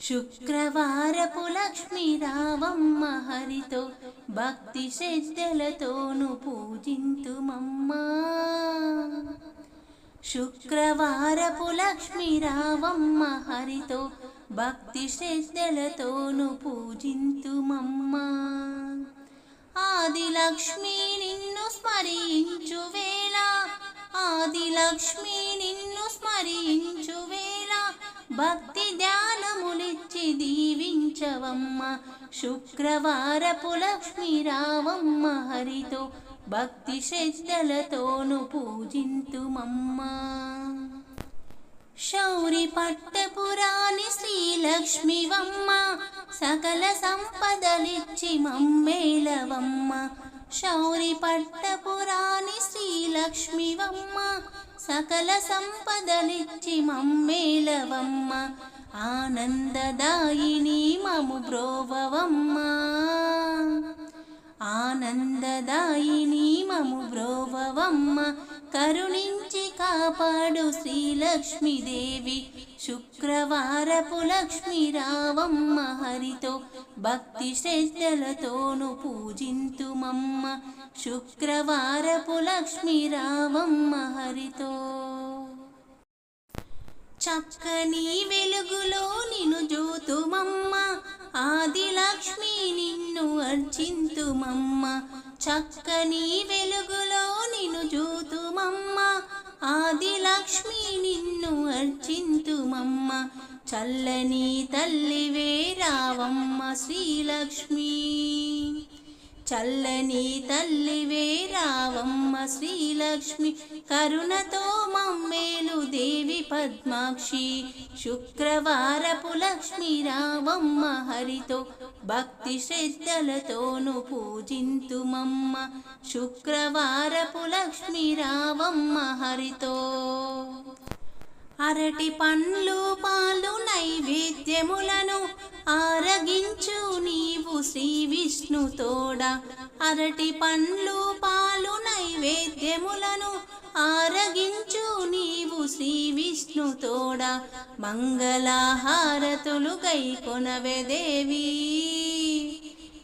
శుక్రవారపు లక్ష్మీరావమ్మ హరితో భక్తి శ్రద్ధలతోను పూజింతుమమ్మా. శుక్రవారపు లక్ష్మీరావమ్మ హరితో భక్తి శ్రద్ధలతోను పూజింతుమమ్మా. ఆది లక్ష్మి నిన్ను స్మరించు వేళ ఆది లక్ష్మి నిన్ను స్మరించు వేళ భక్తి ధ్యానములిచ్చి దీవించవమ్మ. శుక్రవారపు లక్ష్మీరావమ్మ హరితో భక్తి శ్రద్ధలతోను పూజింతుమమ్మ. శౌరి పట్టపురాణి శ్రీలక్ష్మివమ్మ సకల సంపదలిచ్చి మమ్మేలవమ్మ శౌరి పట్టపురాణి శ్రీలక్ష్మివమ్మ సకల సంపదలిచ్చి మమ్మేలవమ్మ ఆనందదాయిని మము బ్రోవవమ్మ. ఆనందదాయిని మము బ్రోవవమ్మ. కరుణించ కాపాడు శ్రీలక్ష్మీదేవి శుక్రవారపు లక్ష్మీ రావమ్మ హరితో భక్తి శ్రద్ధలతోను పూజింతుమమ్మ. శుక్రవారపు లక్ష్మీ రావమ్మ హరితో. చక్కని వెలుగులో నిను జోతుమమ్మ ఆది లక్ష్మి నిన్ను అర్చింతుమమ్మ. చక్కని వెలుగులో లక్ష్మి నిన్ను అర్చింతుమమ్మ. చల్లని తల్లివే రావమ్మ శ్రీలక్ష్మి. చల్లని తల్లివే రావమ్మ శ్రీలక్ష్మి కరుణతో మమ్మేలు దేవి పద్మాక్షి. శుక్రవారపు లక్ష్మి రావమ్మ హరితో భక్తి శ్రద్ధలతోను పూజింతుమమ్మ. శుక్రవారపు లక్ష్మి రావమ్మ హరితో. అరటి పండ్లు పాలు నైవేద్యములను ఆరగించు విష్ణు తోడ అరటి పండ్లు పాలు నైవేద్యములను ఆరగించు నీవు శ్రీ విష్ణు తోడ మంగళహారతులు గై కొనవే దేవి.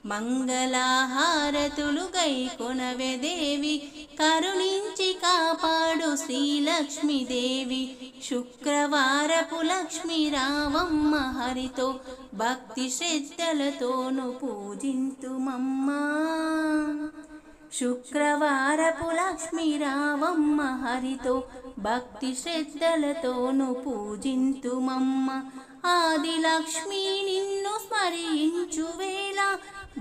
మంగళహారతులు గై కొనవే దేవి కరుణించి కాపాడు శ్రీలక్ష్మీదేవి. శుక్రవారపు లక్ష్మీ రావమ్మ హరితో భక్తి శ్రద్ధలతోను పూజింతుమమ్మా. శుక్రవారపు లక్ష్మీ రావమ్మ హరితో భక్తి శ్రద్ధలతోను పూజింతుమమ్మ. ఆది లక్ష్మీ నిన్ను స్మరించు వేళ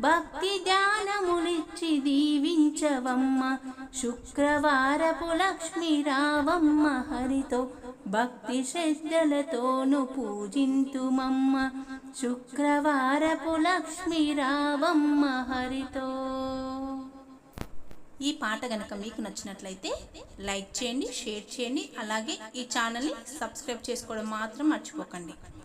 భక్తి ధ్యానములిచ్చి దీవించవమ్మ. శుక్రవారపు లక్ష్మి రావమ్మ హరితో భక్తి శ్రద్ధలతోను పూజింతుమమ్మ. శుక్రవారపు లక్ష్మి రావమ్మ హరితో. ఈ పాట గనక మీకు నచ్చినట్లయితే లైక్ చేయండి షేర్ చేయండి అలాగే ఈ ఛానల్ని సబ్స్క్రైబ్ చేసుకోవడం మాత్రం మర్చిపోకండి.